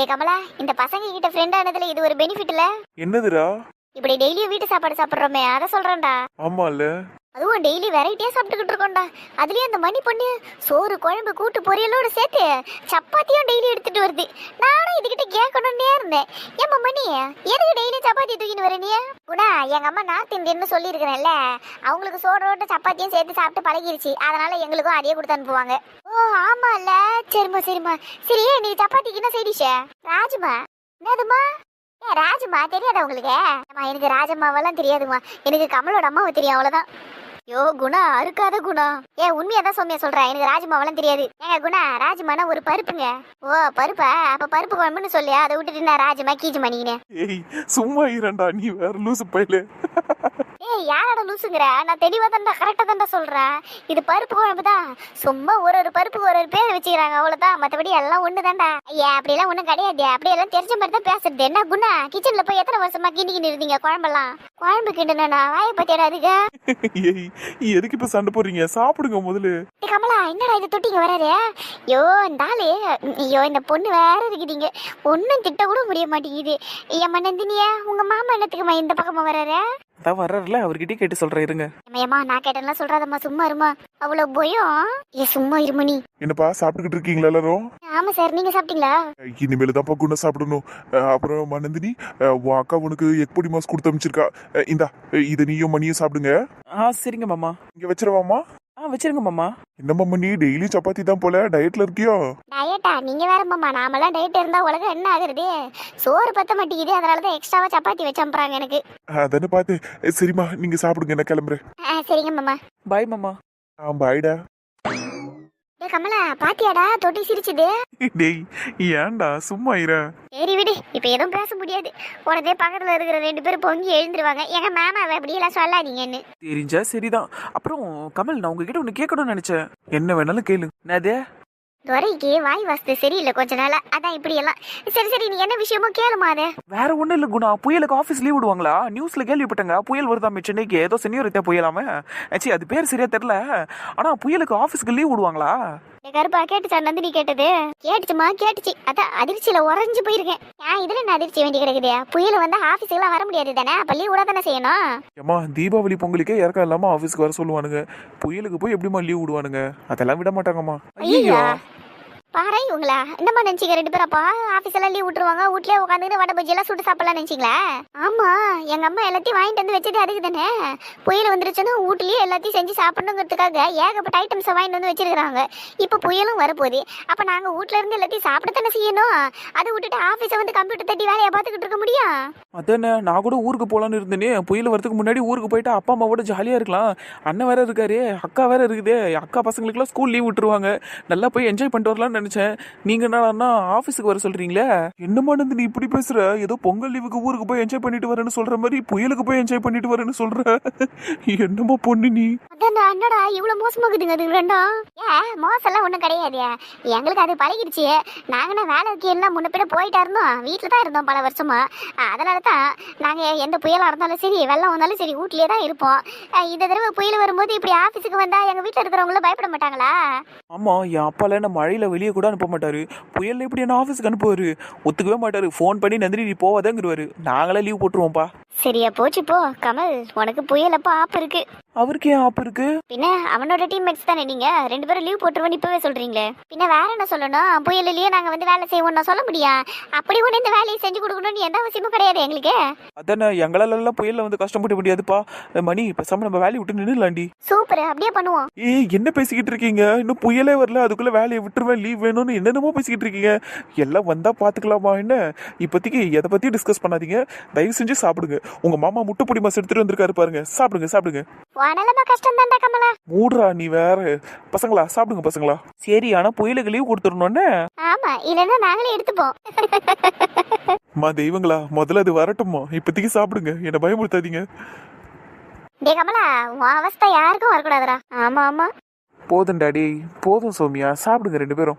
டே கமலா இந்த பசங்க கிட்ட ஃப்ரெண்ட் ஆனதுல இது ஒரு பெனிஃபிட்ல என்னதுடா? இப்படி டெய்லியும் வீட்டு சாப்பாடு சாப்பிடுறோமே அதை சொல்றேன்டா. ஆமால அதுவும் டெய்லி வெரைட்டியா சாப்பிட்டுக்கிட்டு இருக்கோம்டா. அதுலயும் அந்த மணி பொண்ணு சோறு குழம்பு கூட்டு பொரியலோட சேர்த்து சப்பாத்தியும் டெய்லி எடுத்துட்டு வருது. நானும் இதுகிட்ட கேட்கணும்னே இருந்தேன். ஏம்மா மணி எதுக்கு டெய்லி சப்பாத்தி தூக்கின்னு வர நீ? குணா எங்க அம்மா நார்த் இந்தியன்னு சொல்லியிருக்கிறேன்ல. அவங்களுக்கு சோறோட சப்பாத்தியும் சேர்த்து சாப்பிட்டு பழகிருச்சு. அதனால எங்களுக்கும் அதையே கொடுத்து அனுப்புவாங்க. ஓ ஆமால சரிம்மா சரிம்மா. சரி நீ சப்பாத்திக்கு என்ன செய்திஷ ராஜுமா. என்னதுமா ஏன் ராஜுமா தெரியாதா உங்களுக்கு? அம்மா எனக்கு ராஜம்மாவெல்லாம் தெரியாதுமா எனக்கு கமலோட அம்மாவை தெரியும் அவ்வளவுதான். யோ குணா அறுக்காத குணா. ஏ உண்மையா தான் சௌமியா சொல்றேன் எனக்கு ராஜ்மாவெல்லாம் தெரியாது. ஏங்க குணா ராஜ்மானா ஒரு பருப்புங்க. ஓ பருப்பா? அப்ப பருப்பு குழம்புன்னு சொல்லியா? அதை விட்டுட்டு நான் ராஜ்மா கீஜ் மணின்னு ஏய் சும்மா இரண்டா நீ வேற லூசு பயிலு. யாரோட லூசுங்கிற? நான் தெளிவா தான்டா கரெக்டா தான்டா சொல்றேன். இது பருப்பு குழம்பு தான் சும்மா ஒரு ஒரு பருப்புக்கு ஒரு ஒரு பேர் வச்சுக்கிறாங்க அவ்வளவுதான். மத்தபடி எல்லாம் ஒண்ணு தான்டா. ஐயா அப்படியெல்லாம் ஒண்ணும் கிடையாது. அப்படியெல்லாம் தெரிஞ்ச மாதிரி தான் பேசுறது. என்ன குணா? கிச்சன்ல போய் எத்தனை வருஷமா கிண்டி கிண்டி இருந்தீங்க குழம்பெல்லாம்? குழம்பு கிண்டுனா வாயை பத்தியோட அதுக்கு எதுக்கு இப்ப சண்டை போடுறீங்க? சாப்பிடுங்க முதல்ல. கமலா என்னடா இது தொட்டிங்க வராரு? ஐயோ இந்த ஆளு ஐயோ இந்த பொண்ணு வேற இருக்குதுங்க. ஒன்றும் திட்ட கூட முடிய மாட்டேங்குது. ஏம்மா நந்தினியா உங்க மாமா என்னத்துக்குமா இந்த பக்கமா வராரு? அதான் வர்றாருல அவர்கிட்டயே கேட்டு சொல்றேன் இருங்க. ஏம்மா நான் கேட்டேன்லாம் சொல்றாதம்மா சும்மா இருமா. அவ்வளோ பயம். ஏ சும்மா இருமணி என்னப்பா சாப்பிட்டுக்கிட்டு இருக்கீங்களா எல்லாரும்? ஆமா சார் நீங்க சாப்பிட்டீங்களா? இனிமேல் தான்ப்பா குண சாப்பிடணும். அஹ் அப்புறம் மனந்தினி அஹ் உன் அக்கா உனக்கு எக் பொடி மாஸ் கொடுத்து அமைச்சிருக்கா. இந்தா அஹ் இதை நீயும் மணியும் சாப்பிடுங்க. ஆ சரிங்க மாமா. இங்க வச்சிருவாமா ஆ வச்சிருங்க மாமா. என்னம்மா மணி டெய்லி சப்பாத்தி தான் போல? டயட்ல இருக்கியோ? டயட்டா நீங்க வேற மாமா. நாமெல்லாம் டயட் இருந்தா உலகம் என்ன ஆகுறது? சோறு பத்த மாட்டேங்குது. அதனால தான் எக்ஸ்ட்ராவா சப்பாத்தி வச்சு அனுப்புறாங்க எனக்கு. அதானே பார்த்து சரிம்மா. நீங்க சாப்பிடுங்க. நான் கிளம்புறேன். ஆ சரிங்க மாமா. பாய் மாமா. ஆ பாய்டா ஏ கமலா பாத்தியாடா? தொட்டி சிரிச்சுது. டேய் ஏன்டா சும்மா இர. சரி விடு. இப்ப எதுவும் பேச முடியாது. உடனே பக்கத்துல இருக்கிற ரெண்டு பேரும் பொங்கி எழுந்துருவாங்க. எங்க மாமாவை அப்படியெல்லாம் சொல்லாதீங்கன்னு. தெரிஞ்சா சரிதான். அப்புறம் கமல் நான் உங்ககிட்ட ஒன்று கேட்கணும்னு நினைச்சேன். என்ன வேணாலும் கேளு. என்னது? துரைக்கு வாய் வாஸ்து சரியில்லை கொஞ்ச நாளா. அதான் இப்படி எல்லாம் சரி சரி நீ என்ன விஷயமோ கேளுமா அது. வேற ஒண்ணும் இல்ல குணா. புயலுக்கு ஆபீஸ் லீவ் விடுவாங்களா? நியூஸ்ல கேள்விப்பட்டங்க. புயல் வருதாமே சென்னைக்கு ஏதோ சென்னியோரித்தா புயலாம. ஆச்சு அது பேர் சரியா தெரியல. ஆனா புயலுக்கு ஆபீஸ்க்கு லீவ் விடுவாங்களா? கருப்பா கேட்டுச்சா நந்தினி கேட்டது? கேட்டுச்சுமா கேட்டுச்சு. அதான் அதிர்ச்சியில உறைஞ்சு போயிருக்கேன். ஏன் இதுல என்ன அதிர்ச்சி வேண்டி கிடக்குது புயல் வந்தா ஆபீஸுக்கு வர முடியாது தானே? லீவ் விட தானே செய்யணும்? ஏம்மா தீபாவளி பொங்கலுக்கே இறக்கம் இல்லாம ஆஃபீஸ்க்கு வர சொல்லுவானுங்க. புயலுக்கு போய் எப்படிம்மா லீவ் விடுவானுங்க? அதெல்லாம் விட மாட்டாங்கம்மா. ஐயோ பாரு இவங்களா? என்னம்மா நினைச்சீங்க? ரெண்டு பேரும் அப்பா ஆபீஸ் எல்லாம் லீவ் விட்டுருவாங்க வீட்லயே உட்காந்துட்டு வடை பஜ்ஜி எல்லாம் சுட்டு சாப்பிடலாம் நினைச்சீங்களா? ஆமா எங்க அம்மா எல்லாத்தையும் வாங்கிட்டு வந்து வச்சது அதுக்கு தானே. புயல் வந்துருச்சுன்னா வீட்லயே எல்லாத்தையும் செஞ்சு சாப்பிடணுங்கிறதுக்காக ஏகப்பட்ட ஐட்டம்ஸை வாங்கிட்டு வந்து வச்சிருக்காங்க இப்போ புயலும் வரப்போகுது. அப்ப நாங்க வீட்ல இருந்து எல்லாத்தையும் சாப்பிட தானே செய்யணும்? அதை விட்டுட்டு ஆஃபீஸை வந்து கம்ப்யூட்டர் தட்டி வேலையை பார்த்துக்கிட்டு இருக்க முடியும் அதானே நான் கூட ஊருக்கு போலான்னு இருந்தேனே. புயல் வரதுக்கு முன்னாடி ஊருக்கு போயிட்டு அப்பா அம்மாவோட ஜாலியா இருக்கலாம். அண்ணன் வேற இருக்காரு அக்கா வேற இருக்குது. அக்கா பசங்களுக்குலாம் ஸ்கூல் லீவ் விட்டுருவாங்க. நல்லா போய் என்ஜாய் பண்ணிட்டு வரலாம்னு நினைச்சேன். நீங்க என்னன்னா ஆபீஸுக்கு வர சொல்றீங்களே? என்னம்மா நந்து நீ இப்படி பேசுற? ஏதோ பொங்கல் லீவுக்கு ஊருக்கு போய் என்ஜாய் பண்ணிட்டு வரேன்னு சொல்ற மாதிரி புயலுக்கு போய் என்ஜாய் பண்ணிட்டு வரேன்னு சொல்ற. என்னம்மா பொண்ணு நீ அண்ணடா இவ்வளவு மோசமாகுதுங்க அது ரெண்டும்? ஏன் மோசம்லாம் ஒன்றும் கிடையாது. எங்களுக்கு அது பழகிடுச்சு. நாங்கன்னா வேலைக்கு எல்லாம் முன்ன பின்ன போயிட்டா இருந்தோம். வீட்டில் தான் இருந்தோம் பல வருஷமா. அதனால தான் நாங்கள் எந்த புயலாக இருந்தாலும் சரி வெள்ளம் வந்தாலும் சரி வீட்லயே தான் இருப்போம். இந்த தடவை புயல் வரும்போது இப்படி ஆஃபீஸுக்கு வந்தால் எங்கள் வீட்டில் இருக்கிறவங்களும் பயப்பட மாட்டாங்களா? ஆமா என் அப்பால என்ன மழையில வெளியே கூட அனுப்ப மாட்டாரு. புயல்ல எப்படி என்ன ஆஃபீஸ்க்கு அனுப்புவாரு? ஒத்துக்கவே மாட்டாரு. ஃபோன் பண்ணி நந்தினி நீ போவாதேங்கிறவாரு நாங்களே லீவ் போட்டுருவோம்ப்பா. சரியா போச்சு போ. கமல் உனக்கு புயல் அப்போ ஆப்பு இருக்கு. அவருக்கு ஏன் ஆப் இருக்கு? பின்ன அவனோட டீம்மேட்ஸ் தானே நீங்க? ரெண்டு பேரும் லீவ் போட்டுருவோன்னு இப்பவே சொல்றீங்களே. பின்ன வேற என்ன சொல்லணும்? புயலிலேயே நாங்க வந்து வேலை செய்வோம் நான் சொல்ல முடியும் அப்படி ஒண்ணு இந்த வேலையை செஞ்சு கொடுக்கணும்னு எந்த அவசியமும் கிடையாது எங்களுக்கு. அதானே எங்களால எல்லாம் புயல்ல வந்து கஷ்டப்பட முடியாதுப்பா. மணி பேசாம நம்ம வேலையை விட்டு நின்றுலாண்டி சூப்பர் அப்படியே பண்ணுவோம். ஏய் என்ன பேசிக்கிட்டு இருக்கீங்க? இன்னும் புயலே வரல அதுக்குள்ள வேலையை விட்டுருவேன் லீவ் வேணும்னு என்னென்னமோ பேசிக்கிட்டு இருக்கீங்க. எல்லாம் வந்தா பாத்துக்கலாமா என்ன? இப்போதைக்கு எதை பத்தியும் டிஸ்கஸ் பண்ணாதீங்க. தயவு செஞ்சு சாப்பிடுங்க. உங்க மாமா முட்டை பொடி மாசம் எடுத்துட்டு வந்திருக்காரு பாருங்க. சாப்பிடுங்க சாப்பிடுங்க. உடலமா கஷ்டம் தான்டா கமலா. மூடுறா நீ வேற. பசங்களா சாப்பிடுங்க பசங்களா. சரி ஆனா புயலுக்கு லீவ் கொடுத்துடணும்னு. ஆமா இல்லைன்னா நாங்களே எடுத்துப்போம். மா தெய்வங்களா முதல்ல அது வரட்டுமா இப்போதைக்கு சாப்பிடுங்க. என்னை பயமுறுத்தாதீங்க. டே கமலா உன் அவஸ்தை யாருக்கும் வரக்கூடாதுடா. ஆமா ஆமா. போதும் டாடி போதும் சௌமியா. சாப்பிடுங்க ரெண்டு பேரும்.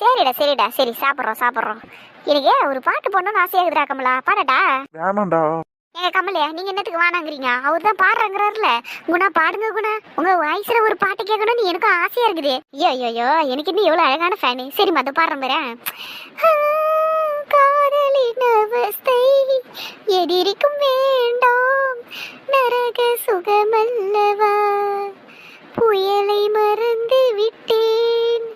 சரிடா சரிடா. சரி சாப்பிட்றோம் சாப்பிட்றோம். எனக்கு ஒரு பாட்டு போடணும்னு ஆசையாகுதுடா கமலா. பாடட்டா வேணாம்டா. ஏங்க கமலே நீங்க என்னத்துக்கு வானாங்கிறீங்க? அவர் தான் பாடுறாங்கிறாருல. குணா பாடுங்க குணா. உங்க வாய்ஸ்ல ஒரு பாட்டு கேட்கணும்னு எனக்கும் ஆசையா இருக்குது. ஐயோ ஐயோ எனக்கு இன்னும் எவ்வளவு அழகான ஃபேனு சரி மத்த பாடுறேன் பாரு. காதலின் அவஸ்தை எதிரிக்கும் வேண்டாம். நரக சுகமல்லவா. புயலை மறந்து விட்டேன்.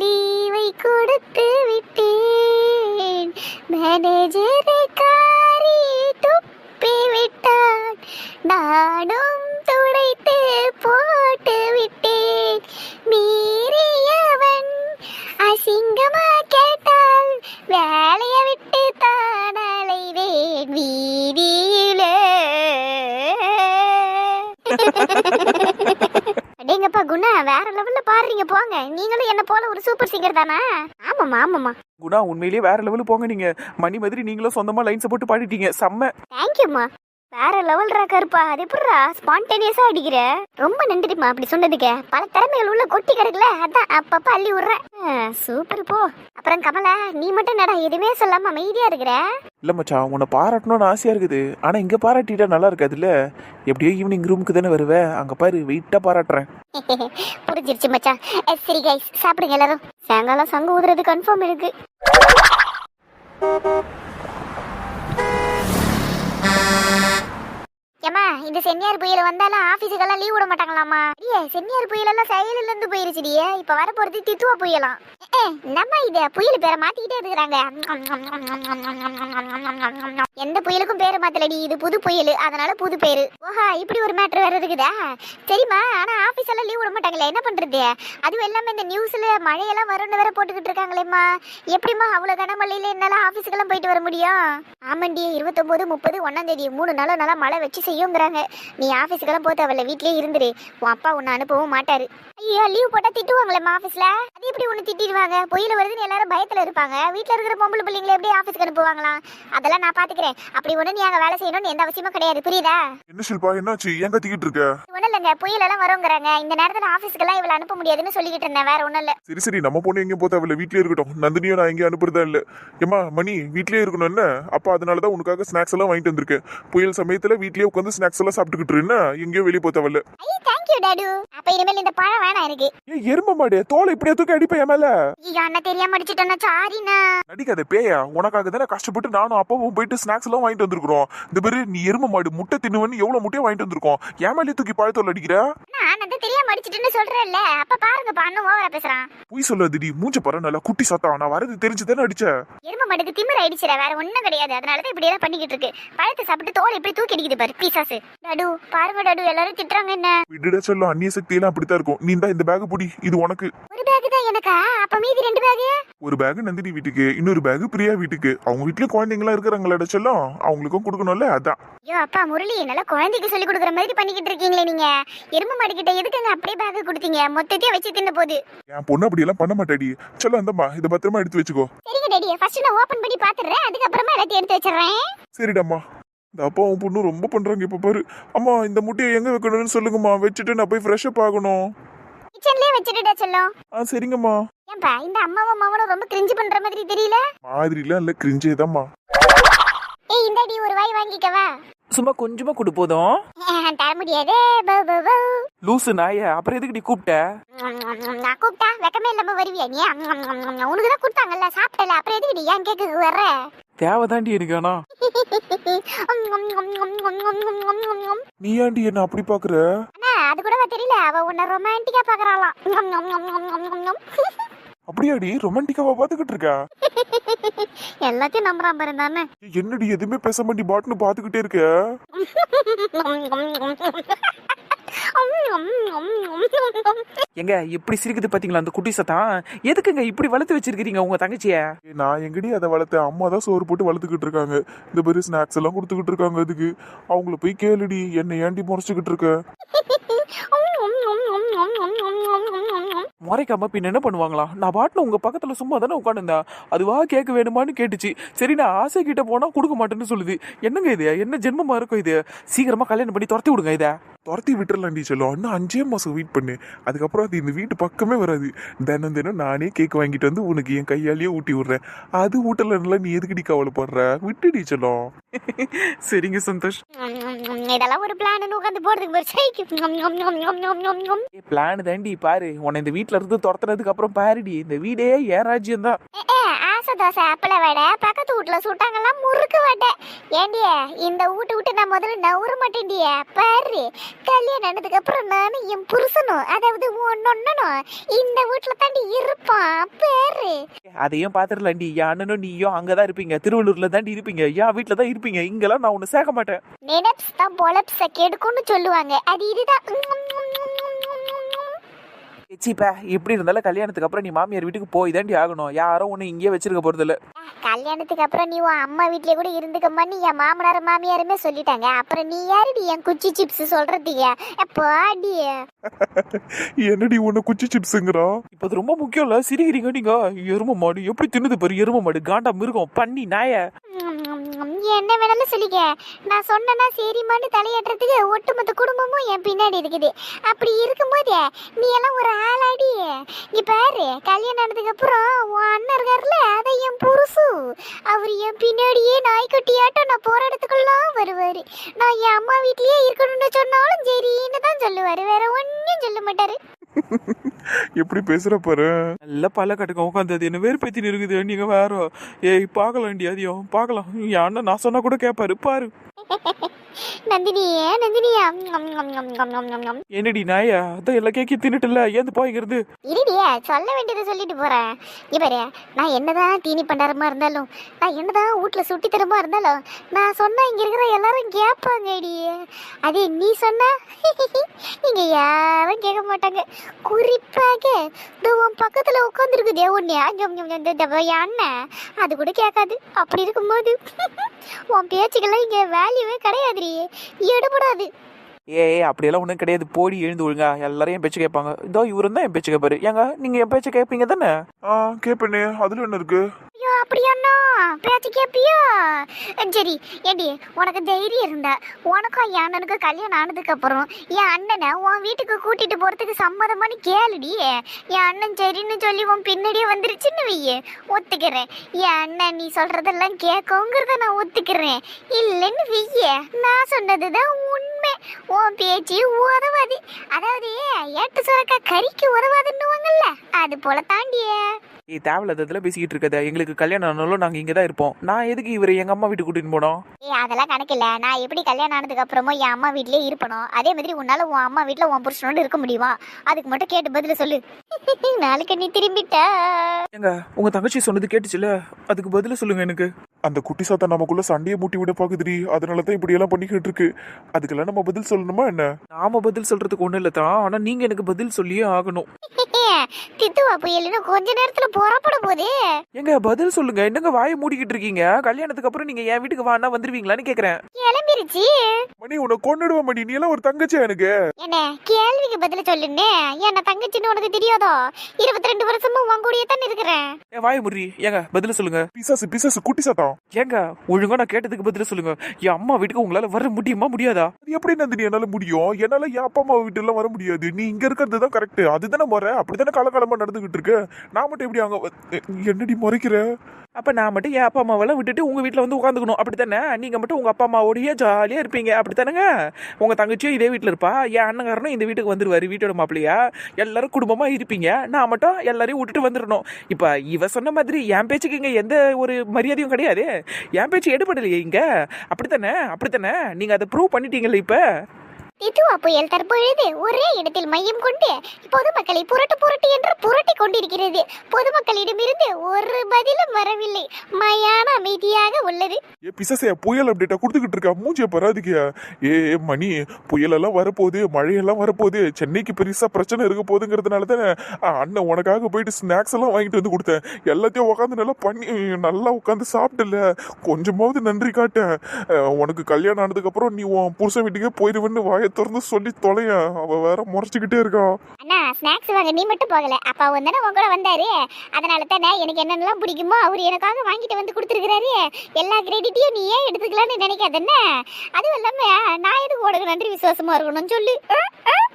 லீவை கொடுத்து விட்டேன். மேனேஜர் நானும் துடைத்து போட்டு விட்டேன். மீறியவன் அசிங்கமா கேட்டால் வேலைய விட்டு தான் அலைவேன் வீதியிலே. அடேங்கப்பா குணா வேற லெவல்ல பாடுறீங்க போங்க. நீங்களும் என்ன போல ஒரு சூப்பர் சிங்கர் தானா? ஆமாம்மா ஆமாம்மா. குணா உண்மையிலேயே வேற லெவலு போங்க நீங்க. மணி மாதிரி நீங்களும் சொந்தமா லைன்ஸ் போட்டு பாடிட்டீங்க. செம்ம. தேங்க்யூம்மா வேற லெவல்ரா கருப்பா. அது எப்படிரா? ஸ்பான்டேனியஸா அடிக்கிற? ரொம்ப நன்றிமா அப்படி சொன்னதுக்கு. பல திறமைகள் உள்ள கொட்டி கிடக்குல. அதான் அப்பப்ப அள்ளி விடுறேன். சூப்பர் போ. அப்புறம் கமலா நீ மட்டும் என்னடா எதுவுமே சொல்லாம அமைதியா இருக்கிற? இல்ல மச்சான் உன்னை பாராட்டணும்னு ஆசையா இருக்குது. ஆனா இங்க பாராட்டிட்டா நல்லா இருக்காதுல்ல? எப்படியோ ஈவினிங் ரூமுக்கு தானே வருவேன் அங்க பாரு வெயிட்டா பாராட்டுறேன். புரிஞ்சிருச்சு மச்சான். சரி கைஸ் சாப்பிடுங்க எல்லாரும். சாயங்காலம் சங்கு ஊதுறது கன்ஃபார்ம் இருக்கு. ஏமா இந்த சென்னியார் புயல் வந்தாலும் ஆபீஸுக்கெல்லாம் லீவ் விட மாட்டாங்களாமா ஏ சென்னியார் புயல் எல்லாம் செயலில இருந்து போயிருச்சுடியே இப்ப வர போறது தித்துவா புயலாம் ஏ, நம்ம இத? புயல் பேரை மாத்திக்கிட்டே இருக்கிறாங்க எந்த புயலுக்கும் பேரு மாத்தலடி. இது புது புயல். அதனால புது பேரு. ஓஹா இப்படி ஒரு மேட்ரு வேற இருக்குதா. சரிம்மா ஆனா ஆபீஸ் எல்லாம் லீவ் விட மாட்டாங்களே. என்ன பண்றது? அதுவும் இல்லாம இந்த நியூஸ்ல மழையெல்லாம் வரும்னு வேற போட்டுக்கிட்டு இருக்காங்களேம்மா. எப்படிம்மா அவ்வளவு கனமழையில என்னால ஆபீஸுக்கெல்லாம் போயிட்டு வர முடியும்? ஆமாண்டி இருபத்தொன்பது முப்பது ஒன்னாம் தேதி மூணு நாளும் நல்லா மழை வச்சு செய்யுங்கிறாங்க. நீ ஆபீஸுக்கெல்லாம் போக தேவையில்ல. வீட்லயே இருந்துரு. உன் அப்பா உன்னை அனுப்பவும் மாட்டாரு. ஐயோ லீவ் போட்டா திட்டுவாங்களேம்மா ஆபீஸ்ல அது எப்படி ஒண்ணு திட்டிடுவாங்க? புயல வருதுன்னு எல்லாரும் பயத்துல இருப்பாங்க. வீட்ல இருக்கிற பொம்பளை பிள்ளைங்களை எப்படி ஆபீஸ்க்கு அனுப்புவாங்களாம்? அதெல்லாம் நான் பாத்துக்கிறேன். அப்படி ஒண்ணு நீ அங்க வேலை செய்யணும்னு எந்த அவசியமும் கிடையாது. புரியுதா? என்ன ஷில்பா என்னாச்சு? ஏன் கத்திக்கிட்டு இருக்க? ஒண்ணும் இல்லைங்க. புயல் எல்லாம் வருங்கிறாங்க. இந்த நேரத்துல ஆபீஸ்க்கெல்லாம் இவளை அனுப்ப முடியாதுன்னு சொல்லிக்கிட்டு இருந்தேன். வேற ஒண்ணும் இல்ல. சரி சரி நம்ம பொண்ணு எங்கேயும் போத்தா இல்ல வீட்லயே இருக்கட்டும். நந்தினியும் நான் எங்கேயும் அனுப்புறதா இல்ல. ஏமா மணி வீட்லயே இருக்கணும் என்ன? அப்பா அதனாலதான் உனக்காக ஸ்நாக்ஸ் எல்லாம் வாங்கிட்டு வந்திருக்கேன். புயல் சமயத்துல வீட்லயே உட்காந்து ஸ்நாக்ஸ் எல்லாம் சாப்பிட்டுக்கிட்டு இரு, என்ன? எங்கேயும் வெளியே போத்தவல்ல ஐயோ தேங்க்யூ டாடு அப்ப இனிமேல் இந்த பழம் வேணாம் எனக்கு. ஏன் எரும மாடு தோலை இப்படியே தூக்கி அடிப்பேன் என் மேல? ஐயோ அண்ணா தெரியாம அடிச்சிட்டேன்னா சாரிண்ணா நடிக்காத பேயா. உனக்காக தானே கஷ்டப்பட்டு நானும் அப்பாவும் போயிட்டு ஸ்நாக்ஸ் எல்லாம் வாங்கிட்டு வந்திருக்கிறோம். இந்த பேரு நீ எரும மாடு முட்டை தின்னுவன்னு எவ்வளவு முட்டையை வாங்கிட்டு வந்திருக்கோம். ஏன் மேலே தூக்கி பழத்தோல் அடிக்கிற? நான் தெரியாம அடிச்சிட்டேன்னு சொல்றேன்ல. அப்ப பாருங்க அண்ணன் ஓவரா பேசுறான். பொய் சொல்லாதடி. மூஞ்ச பாரு நல்லா குட்டி சத்தம் நான் வரது தெரிஞ்சு தானே அடிச்ச. எரும மடுக்கு திமிர் ஆயிடுச்சுல வேற ஒண்ணும் கிடையாது. அதனாலதான் இப்படி எல்லாம் பண்ணிக்கிட்டு இருக்கு. பழத்தை சாப்பிட்டு தோல் எப்படி தூக்கி அடிக்குது பாரு பீசாஸ் டடு பாருங்க டடு எல்லாரும் திட்டுறாங்க என்ன? விடுட சொல்லும் அந்நிய சக்தி எல்லாம் அப்படித்தான் இருக்கும். நீ தான் இந்த பேக் புடி இது உனக்கு. ஒரு பேக் தான் எனக்கா? அப்ப மீதி ரெண்டு பேக் ஒரு பேக் நந்தினி வீட்டுக்கு இன்னொரு பேக் பிரியா வீட்டுக்கு. அவங்க வீட்லயும் குழந்தைங்களா இருக்கிறாங்களா செல்லம். அவங்களுக்கும் கொடுக்கணும்ல அதான். ஐயோ அப்பா முரளி நல்லா குழந்தைக்கு சொல்லி கொடுக்குற மாதிரி பண்ணிக்கிட்டு இருக்கீங்களே நீங்க. எரும மாடு கிட்ட எதுக்குங்க அப்படியே பேக் கொடுத்தீங்க. மொத்தத்தையும் வச்சு தின்ன போகுது என் பொண்ணு அப்படி எல்லாம் பண்ண மாட்டாடி. செல்லம் இந்தம்மா இதை பத்திரமா எடுத்து வச்சுக்கோ. சரிங்க டேடி. ஃபர்ஸ்ட் நான் ஓபன் பண்ணி பாத்துறேன் அதுக்கப்புறமா எல்லாத்தையும் எடுத்து வச்சிடுறேன். சரிடாம்மா. இந்த அப்பாவும் பொண்ணும் ரொம்ப பண்றாங்க இப்ப பாரு. அம்மா இந்த முட்டையை எங்க வைக்கணும்னு சொல்லுங்கம்மா. வச்சுட்டு நான் போய் ஃப்ரெஷ் அப் ஆகணும் கிச்சன்லயே வச்சுட்டுடா செல்லம். ஆ சரிங்கம்மா. ஏன்பா இந்த அம்மாவும் அம்மாவும் ரொம்ப கிரிஞ்சு பண்ற மாதிரி தெரியல? மாதிரிலாம் இல்ல கிரிஞ்சே தான்மா ஏய் இந்தாடி ஒரு வாய் வாங்கிக்கவா? சும்மா கொஞ்சமா கொடு போதும் தர முடியாதே. லூசு நாய அப்புறம் எதுக்கு நீ கூப்பிட்ட நான் கூப்பிட்டா வெக்கமே இல்லாம வருவியா நீ உனக்கு தான் கொடுத்தாங்கல்ல சாப்பிட்டல அப்புறம் எதுக்கு நீ ஏன் கேக்கு வர்ற தேவைதாண்டி எனக்கு ஆனா நீ ஏன்டி என்ன அப்படி பாக்குற அண்ணா அது கூட தெரியல அவ உன்னை ரொமான்டிக்கா பாக்குறாளாம் அப்படியாடி ரொமான்டிக்காவா பாத்துக்கிட்டு இருக்கா எல்லாத்தையும் நம்புறான் பாரு தானே என்னடி எதுவுமே பேச மாட்டி பாட்டுன்னு பாத்துக்கிட்டே இருக்க? எங்க எப்படி சிரிக்குது பாத்தீங்களா அந்த குட்டி சத்தம் எதுக்குங்க இப்படி வளர்த்து வச்சிருக்கீங்க உங்க தங்கச்சிய? நான் எங்கடி அதை வளர்த்தேன்? அம்மா தான் சோறு போட்டு வளர்த்துக்கிட்டு இருக்காங்க. இந்த மாதிரி ஸ்நாக்ஸ் எல்லாம் கொடுத்துக்கிட்டு இருக்காங்க அதுக்கு. அவங்கள போய் கேளுடி என்ன ஏன்டி முறைச்சுக்கிட்டு இருக்க? முறைக்காம பின்ன என்ன பண்ணுவாங்களா? நான் பாட்டுல உங்க பக்கத்துல சும்மா தானே உட்காந்துருந்தேன் அதுவா கேட்க வேணுமான்னு கேட்டுச்சு. சரி நான் ஆசை கிட்ட போனா கொடுக்க மாட்டேன்னு சொல்லுது. என்னங்க இது? என்ன ஜென்மமா இருக்கும் இது? சீக்கிரமா கல்யாணம் பண்ணி துரத்தி விடுங்க இத. துரத்தி விட்டுறலாண்டி சொல்லும் இன்னும் அஞ்சே மாசம் வெயிட் பண்ணு. அதுக்கப்புறம் அது இந்த வீட்டு பக்கமே வராது. தினம் தினம் நானே கேக் வாங்கிட்டு வந்து உனக்கு என் கையாலேயே ஊட்டி விடுறேன். அது ஊட்டலன்னா நீ எதுக்கடி கவலைப்படுற? விட்டுடி சொல்லும் சரிங்க சந்தோஷ். இதெல்லாம் ஒரு பிளான் உட்காந்து போறதுக்கு பிளான் தாண்டி பாரு. உன்னை இந்த வீட்ல இருந்து துரத்துனதுக்கு அப்புறம் பாருடி. இந்த வீடே ஏன் ராஜ்யம் தான் ராச தோசை அப்பள வடை பக்கத்து வீட்டுல சுட்டாங்கலாம் முறுக்கு வடை. ஏண்டிய இந்த வீட்டு விட்டு நான் முதல்ல நவுற மாட்டேன்டிய. பாரு கல்யாணம் ஆனதுக்கு அப்புறம் நானும் என் புருஷனும் அதாவது ஒன்னொன்னனும் இந்த வீட்டுல தாண்டி இருப்பான். பாரு. அதையும் பாத்துடலாண்டி. என் அண்ணனும் நீயும் அங்கதான் இருப்பீங்க. திருவள்ளூர்ல தாண்டி இருப்பீங்க. என் வீட்டுல தான் இருப்பீங்க. இங்கெல்லாம் நான் உன்னை சேர்க்க மாட்டேன். நினப்ஸ் தான் பொழப்ஸ கெடுக்கும்னு சொல்லுவாங்க. அது இதுதான். சீப்பா எப்படி இருந்தாலும் கல்யாணத்துக்கு அப்புறம் நீ மாமியார் வீட்டுக்கு போய் தாண்டி ஆகணும். யாரும் உன்னை இங்கேயே வச்சிருக்க போறது இல்ல கல்யாணத்துக்கு அப்புறம் நீ உன் அம்மா வீட்லயே கூட இருந்துக்கம்மான்னு என் மாமனார் மாமியாருமே சொல்லிட்டாங்க. அப்புறம் நீ யாருடி என் குச்சி சிப்ஸ் சொல்றதுக்கு? பாடி. என்னடி உன்னை குச்சி சிப்ஸுங்கிறா இப்ப அது ரொம்ப முக்கியம் இல்ல சிரிக்கிறீங்க நீங்க. எரும மாடு. எப்படி தின்னுது பாரு. எரும மாடு. காண்டா மிருகம். பண்ணி நாய. என்ன வேணாலும் சொல்லிக்க. நான் சொன்னேன்னா சரிமான்னு தலையாட்டுறதுக்கு ஒட்டுமொத்த குடும்பமும் என் பின்னாடி இருக்குது. அப்படி இருக்கும்போது நீ எல்லாம் ஒரு ஆளாடி. நீ பாரு கல்யாணம் ஆனதுக்கு அப்புறம் உன் அண்ணன் இருக்காருல்ல அதை என் புருசு. அவர் என் பின்னாடியே நாய்க்குட்டியாட்டம் நான் போற வருவார். நான் என் அம்மா வீட்லயே இருக்கணும்னு சொன்னாலும் சரின்னு தான் சொல்லுவாரு. வேற ஒன்றும் சொல்ல மாட்டாரு. எப்படி பேசுற பாரு? நல்ல பல கட்டுக்க உட்காந்தது என்ன வேறுபேத்தி இருக்குது? நீங்க வேற. ஏய் பார்க்கலாம்டி அதையும் பார்க்கலாம். என் அண்ணன் நான் சொன்னா கூட கேட்பாரு பாரு. நந்தினியே நந்தினியா என்னடி நாயா? அதான் எல்லாம் கேக்கி தின்னுட்டுல ஏந்து போய்க்கிறது இருடியே சொல்ல வேண்டியதை சொல்லிட்டு போறேன். இவரே நான் என்னதான் தீனி பண்டாரமா இருந்தாலும் நான் என்னதான் வீட்டுல சுட்டி தரமா இருந்தாலும் நான் சொன்னா இங்க இருக்கிற எல்லாரும் கேட்பாங்க அடியே அதே நீ சொன்னா இங்க யாரும் கேட்க மாட்டாங்க. குறிப்பாக இதோ உன் பக்கத்துல உட்காந்துருக்குதே ஒன்னு அண்ணன் அது கூட கேட்காது அப்படி இருக்கும்போது உன் பேச்சுக்கெல்லாம் இங்க வேல்யூவே கிடையாதுடி. எடுபடாது. ஏய் அப்படியெல்லாம் ஒன்றும் கிடையாது. போடி எழுந்து ஒழுங்கா. எல்லாரும் என் பேச்சு கேட்பாங்க. இதோ இவரும் தான் என் பேச்சு கேட்பாரு. ஏங்க நீங்க என் பேச்சு கேட்பீங்க தானே? ஆ கேப்பண்ணே அதுல என்ன இருக்கு? ஐயோ அப்படியாண்ணா பேச்சு கேப்பியா? சரி ஏடி உனக்கு தைரியம் இருந்தா உனக்கும் என் அண்ணனுக்கும் கல்யாணம் ஆனதுக்கப்புறம் என் அண்ணனை உன் வீட்டுக்கு கூட்டிட்டு போகிறதுக்கு சம்மதமானு கேளுடி. என் அண்ணன் சரின்னு சொல்லி உன் பின்னாடியே வந்துருச்சுன்னு வையே ஒத்துக்கிறேன். என் அண்ணன் நீ சொல்கிறதெல்லாம் கேட்குங்கிறத நான் ஒத்துக்கிறேன். இல்லைன்னு வையே நான் சொன்னது தான் உண்மை. உன் பேச்சு உதவாது. அதாவது ஏட்டு சுரக்கா கறிக்கு உதவாதுன்னுவாங்கல்ல அது போல தாண்டியே ஏய் தேவையில்லாததுல பேசிக்கிட்டு இருக்கத. எங்களுக்கு கல்யாணம் ஆனாலும் நாங்க இங்க தான் இருப்போம். நான் எதுக்கு இவரை எங்க அம்மா வீட்டுக்கு கூட்டிட்டு போனோம்? ஏய் அதெல்லாம் கணக்கில்ல நான் எப்படி கல்யாணம் ஆனதுக்கு அப்புறமும் என் அம்மா வீட்லயே இருப்பணும். அதே மாதிரி உன்னால உன் அம்மா வீட்ல உன் புருஷனோட இருக்க முடியுமா? அதுக்கு மட்டும் கேட்டு பதில சொல்லு. நாளைக்கு நீ திரும்பிட்ட. ஏங்க உங்க தங்கச்சி சொன்னது கேட்டுச்சுல அதுக்கு பதில சொல்லுங்க எனக்கு. அந்த குட்டி சாத்தா நமக்குள்ள சண்டையை மூட்டி விட பாக்குதுடி. அதனால தான் இப்படி எல்லாம் பண்ணிக்கிட்டு இருக்கு. அதுக்கெல்லாம் நம்ம பதில் சொல்லணுமா என்ன? நாம பதில் சொல்றதுக்கு ஒண்ணு இல்ல தான் ஆனா நீங்க எனக்கு பதில் சொல்லியே ஆகணும். தித்துவா புயல்னு கொஞ்ச நேரத்துல புறப்பட போதே ஏங்க பதில் சொல்லுங்க. என்னங்க வாயை மூடிக்கிட்டு இருக்கீங்க? கல்யாணத்துக்கு அப்புறம் நீங்க என் வீட்டுக்கு வானா வந்துருவீங்களான்னு கேக்குறேன். கிளம்பிருச்சு. மணி உன்னை கொண்டுடுவா மணி. நீ எல்லாம் ஒரு தங்கச்சியா எனக்கு. என்ன கேள்விக்கு பதில சொல்லுன்னு? என்ன தங்கச்சின்னு உனக்கு தெரியாதோ? இருபத்தி ரெண்டு வருஷமும் உன் கூடயே தான் இருக்கிறேன். என் வாயை முறி ஏங்க பதில் சொல்லுங்க. பிசாசு பிசாசு குட்டி சாத்தான் ஏங்க ஒழுங்கா நான் கேட்டதுக்கு பதில் சொல்லுங்க. என் அம்மா வீட்டுக்கு உங்களால வர முடியுமா முடியாதா? அது எப்படி நந்தினி என்னால முடியும்? என்னால என் அப்பா அம்மா வீட்டு எல்லாம் வர முடியாது. நீ இங்க இருக்கிறது தான் கரெக்ட் அதுதானே முறை. அப்படித்தானே காலகாலமா நடந்துகிட்டு இருக்கு? நான் மட்டும் எப்படி அவங்க என்னடி முறைக்கிற? அப்ப நான் மட்டும் என் அப்பா அம்மாவெல்லாம் விட்டுட்டு உங்க வீட்டில் வந்து உட்காந்துக்கணும். அப்படித்தானே? நீங்க மட்டும் உங்க அப்பா அம்மாவோடய ஜாலியா இருப்பீங்க. அப்படித்தானேங்க? உங்க தங்கச்சியும் இதே வீட்டில் இருப்பா. என் அண்ணங்காரனும் இந்த வீட்டுக்கு வந்துருவாரு வீட்டோட மாப்பிள்ளையா. எல்லாரும் குடும்பமா இருப்பீங்க. நான் மட்டும் எல்லாரையும் விட்டுட்டு வந்துடணும் இப்ப இவ சொன்ன மாதிரி என் பேச்சுக்கு இங்க எந்த ஒரு மரியாதையும் கிடையாது. என் பேச்சு எடுபடலையே இங்க. அப்படித்தானே? அப்படித்தானே? நீங்க அதை ப்ரூவ் பண்ணிட்டீங்களே இப்போ? இதுவா புயல்? தற்பொழுது ஒரே இடத்தில் மையம் கொண்டு பொதுமக்களை புரட்டு புரட்டு என்று புரட்டி கொண்டிருக்கிறது. பொதுமக்களிடமிருந்து ஒரு பதிலும் வரவில்லை. மயான அமைதியாக உள்ளது. ஏ பிசாசே புயல் அப்டேட்டா கொடுத்துக்கிட்டு இருக்கா? மூஞ்சிய பராதிக்க ஏ மணி புயலெல்லாம் வரப்போகுது மழையெல்லாம் வரப்போகுது. சென்னைக்கு பெருசா பிரச்சனை இருக்க போகுதுங்கிறதுனால தானே அண்ணன் உனக்காக போயிட்டு ஸ்நாக்ஸ் எல்லாம் வாங்கிட்டு வந்து கொடுத்தேன். எல்லாத்தையும் உட்காந்து நல்லா பண்ணி நல்லா உட்காந்து சாப்பிட்டல. கொஞ்சமாவது நன்றி காட்டேன் உனக்கு கல்யாணம் ஆனதுக்கப்புறம் நீ உன் புருஷன் வீட்டுக்கே போயிடுவேன்னு வாய திறந்து சொல்லி தொலைய? அவ வேற முறைச்சுக்கிட்டே இருக்கா. அண்ணா ஸ்நாக்ஸ் வாங்க. நீ மட்டும் போகல. அப்பா வந்தானே உன் கூட வந்தாரு? அதனால தானே எனக்கு என்னென்னலாம் பிடிக்குமோ அவர் எனக்காக வாங்கிட்டு வந்து கொடுத்துருக்கிறாரு. எல்லா கிரெடிட்டையும் நீ ஏன் எடுத்துக்கலாம்னு நினைக்காதண்ணே அதுவும் இல்லாம நான் எதுக்கு உனக்கு நன்றி விசுவாசமா இருக்கணும்னு சொல்லு?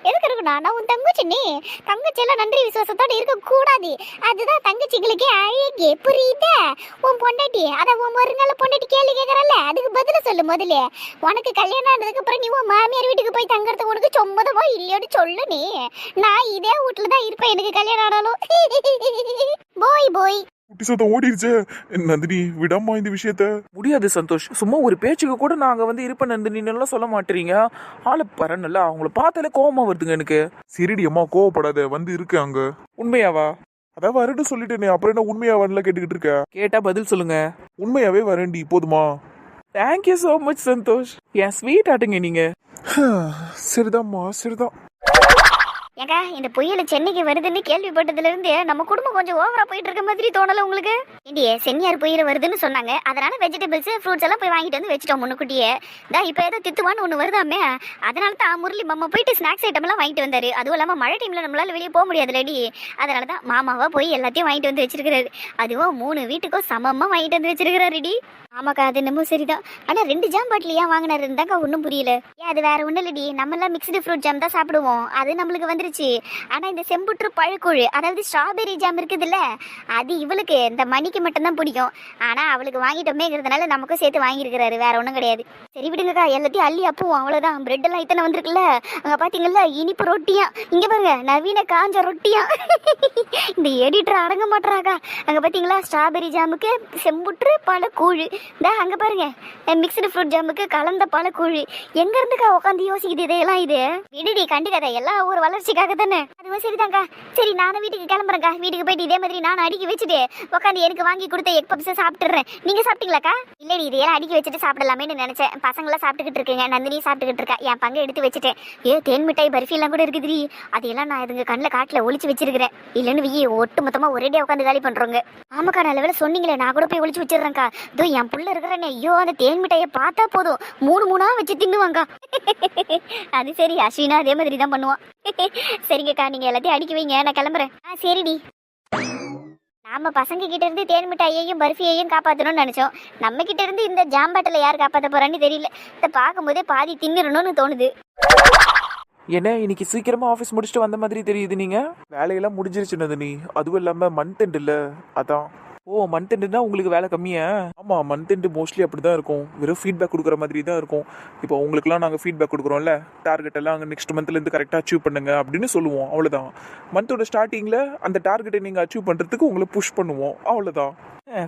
எதுக்கு இருக்கணும்? நான் உன் தங்கச்சி நீ. தங்கச்சி எல்லாம் நன்றி விசுவாசத்தோட இருக்க கூடாது அதுதான் தங்கச்சிகளுக்கே அழகே. புரியுதா? உன் பொண்டாட்டி அத உன் வருங்கால பொண்டாட்டி கேள்வி கேட்கறல்ல? அதுக்கு பதில சொல்லு முதல்ல. உனக்கு கல்யாணம் ஆனதுக்கு அப்புறம் நீ உன் மாமியார் வீட்டுக்கு போய் தங்கறதுக்கு உனக்கு சொம்மதமா இல்லையோடு சொல்லு நீ. நான் இதே வீட்டுல தான் இருப்பேன். எனக்கு கல்யாணம் ஆனாலும். போய் போய். குட்டி சத்தம் ஓடிடுச்சே நந்தினி விடாமா இந்த விஷயத்த. முடியாது சந்தோஷ். சும்மா ஒரு பேச்சுக்கு கூட நாங்க வந்து இருப்பேன் நந்தினின்னு சொல்ல மாட்டீங்க? ஆளை பரவாயில்ல. அவங்கள பார்த்தாலே கோவமா வருதுங்க எனக்கு. சரிடி அம்மா கோவப்படாத. வந்து இருக்கு அங்க. உண்மையாவா? அதான் வரேன்னு சொல்லிட்டேனே. அப்புறம் என்ன உண்மையா வரல கேட்டுக்கிட்டு இருக்க? கேட்டா பதில் சொல்லுங்க. உண்மையாவே வரேன்டி. போதுமா? Thank you so much Santhosh. N sweet ஆட்டுங்க நீங்க. சரிதாம்மா சரிதான் ஏங்க இந்த புயல் சென்னைக்கு வருதுன்னு கேள்விப்பட்டதுல இருந்து நம்ம குடும்பம் கொஞ்சம் ஓவரா போயிட்டு இருக்க மாதிரி தோணல உங்களுக்கு? இண்டியே சென்னியார் புயல் வருதுன்னு சொன்னாங்க. அதனால வெஜிடபிள்ஸ் ஃப்ரூட்ஸ் எல்லாம் போய் வாங்கிட்டு வந்து வச்சுட்டோம் முன்னுக்குட்டியே. தான் இப்போ ஏதோ தித்துவான்னு ஒன்று வருதாமே? அதனால தான் முரளி மாமா போயிட்டு ஸ்நாக்ஸ் ஐட்டம் எல்லாம் வாங்கிட்டு வந்தாரு. அதுவும் இல்லாமல் மழை டைம்ல நம்மளால வெளியே போக முடியாது முடியாதுலடி. அதனால தான் மாமாவா போய் எல்லாத்தையும் வாங்கிட்டு வந்து வச்சிருக்கிறாரு. அதுவும் மூணு வீட்டுக்கும் சமமா வாங்கிட்டு வந்து வச்சிருக்கிறாருடி. ஆமாக்கா அது என்னமோ சரிதான். ஆனால் ரெண்டு ஜாம் பாட்டில் ஏன் வாங்கினாருந்தாக்கா ஒன்றும் புரியல. ஏன் அது வேற ஒன்றும் இல்லடி. நம்மளாம் மிக்சடு மிக்ஸ்டு ஃப்ரூட் ஜாம் தான் சாப்பிடுவோம். அது நம்மளுக்கு வந்து வந்துருச்சு ஆனா இந்த செம்புற்று பழக்கூழ் அதாவது ஸ்ட்ராபெரி ஜாம் இருக்குதுல்ல அது இவளுக்கு இந்த மணிக்கு மட்டும்தான் பிடிக்கும். ஆனா அவளுக்கு வாங்கிட்டோமேங்கிறதுனால நமக்கும் சேர்த்து வாங்கியிருக்கிறாரு வேற ஒன்றும் கிடையாது. சரி விடுங்கக்கா எல்லாத்தையும் அள்ளி அப்புவோம் அவ்வளோதான் பிரெட் எல்லாம் இத்தனை வந்திருக்குல்ல. அங்க பாத்தீங்கல்ல இனிப்பு ரொட்டியா. இங்க பாருங்க நவீன காஞ்ச ரொட்டியா. இந்த எடிட்டர் அடங்க மாட்டுறாக்கா அங்க பாத்தீங்களா ஸ்ட்ராபெரி ஜாமுக்கு செம்புற்று பழக்கூழ். இந்த அங்க பாருங்க மிக்சடு ஃப்ரூட் ஜாமுக்கு கலந்த பழக்கூழ். எங்க இருந்துக்கா உட்காந்து யோசிக்குது இதெல்லாம் இது? விடுடி எல்லா எல்லாம் ஒரு வளர்ச்சிக்காக தானே? அதுவும் சரிதாங்க சரி நானும் வீட்டுக்கு கிளம்புறேங்க்கா வீட்டுக்கு போயிட்டு இதே மாதிரி நானும் அடுக்கி வச்சுட்டு உட்காந்து எனக்கு வாங்கி கொடுத்த எக் பப்ஸை சாப்பிட்டுறேன் நீங்க சாப்பிட்டீங்களாக்கா? இல்லடி இதையெல்லாம் அடுக்கி வச்சுட்டு சாப்பிடலாமேன்னு நினைச்சேன். பசங்களாம் சாப்பிட்டுக்கிட்டு இருக்கேங்க. நந்தினி சாப்பிட்டுக்கிட்டு இருக்கா. என் பங்கை எடுத்து வச்சுட்டேன். ஏ தேன் மிட்டாய் பர்ஃபிலாம் கூட இருக்குதுடி. அதையெல்லாம் நான் இதுங்க கண்ணில் காட்டில் ஒழிச்சு வச்சிருக்கிறேன். இல்லைன்னு வியி ஒட்டு மொத்தமாக ஒரேடியா உட்காந்து காலி பண்ணுறோங்க ஆமாக்கா நல்ல வேலை சொன்னீங்களே. நான் கூட போய் ஒழிச்சு வச்சிடுறேங்க்கா இதோ என் புள்ள இருக்கிறேனே. ஐயோ அந்த தேன் மிட்டாயை பார்த்தா போதும். மூணு மூணாக வச்சு தின்னுவாங்க அது சரி அஸ்வினா அதே மாதிரி தான் பண்ணுவான். சரிங்கக்கா நீங்க எல்லாத்தையும் அடிக்க வைங்க நான் கிளம்புறேன். ஆ சரிடி. நாம பசங்க கிட்ட இருந்து தேன் மிட்டாயையும் பர்ஃபியையும் காப்பாத்தணும்னு நினைச்சோம். நம்ம கிட்ட இருந்து இந்த ஜாம்பாட்டில் யார் காப்பாத்த போறான்னு தெரியல. இதை பார்க்கும்போதே பாதி தின்னிடணும்னு தோணுது. என்ன இன்னைக்கு சீக்கிரமா ஆஃபீஸ் முடிச்சுட்டு வந்த மாதிரி தெரியுது நீங்க? வேலையெல்லாம் முடிஞ்சிருச்சு நந்தினி அதுவும் இல்லாம மந்த் எண்ட் இல்ல. அதான். ஓ மந்த் எண்டுனா உங்களுக்கு வேலை கம்மியா? ஆமாம் மந்த் எண்டு மோஸ்ட்லி அப்படி தான் இருக்கும். வெறும் ஃபீட்பேக் கொடுக்குற மாதிரி தான் இருக்கும். இப்போ உங்களுக்குலாம் நாங்கள் ஃபீட்பேக் கொடுக்குறோம்ல டார்கெட் எல்லாம் அங்கே நெக்ஸ்ட் மந்த்லேருந்து கரெக்டாக அச்சீவ் பண்ணுங்க அப்படின்னு சொல்லுவோம். அவ்வளோதான் மந்தோட ஸ்டார்டிங்கில் அந்த டார்கெட்டை நீங்கள் அச்சீவ் பண்ணுறதுக்கு உங்களை புஷ் பண்ணுவோம். அவ்வளோதான்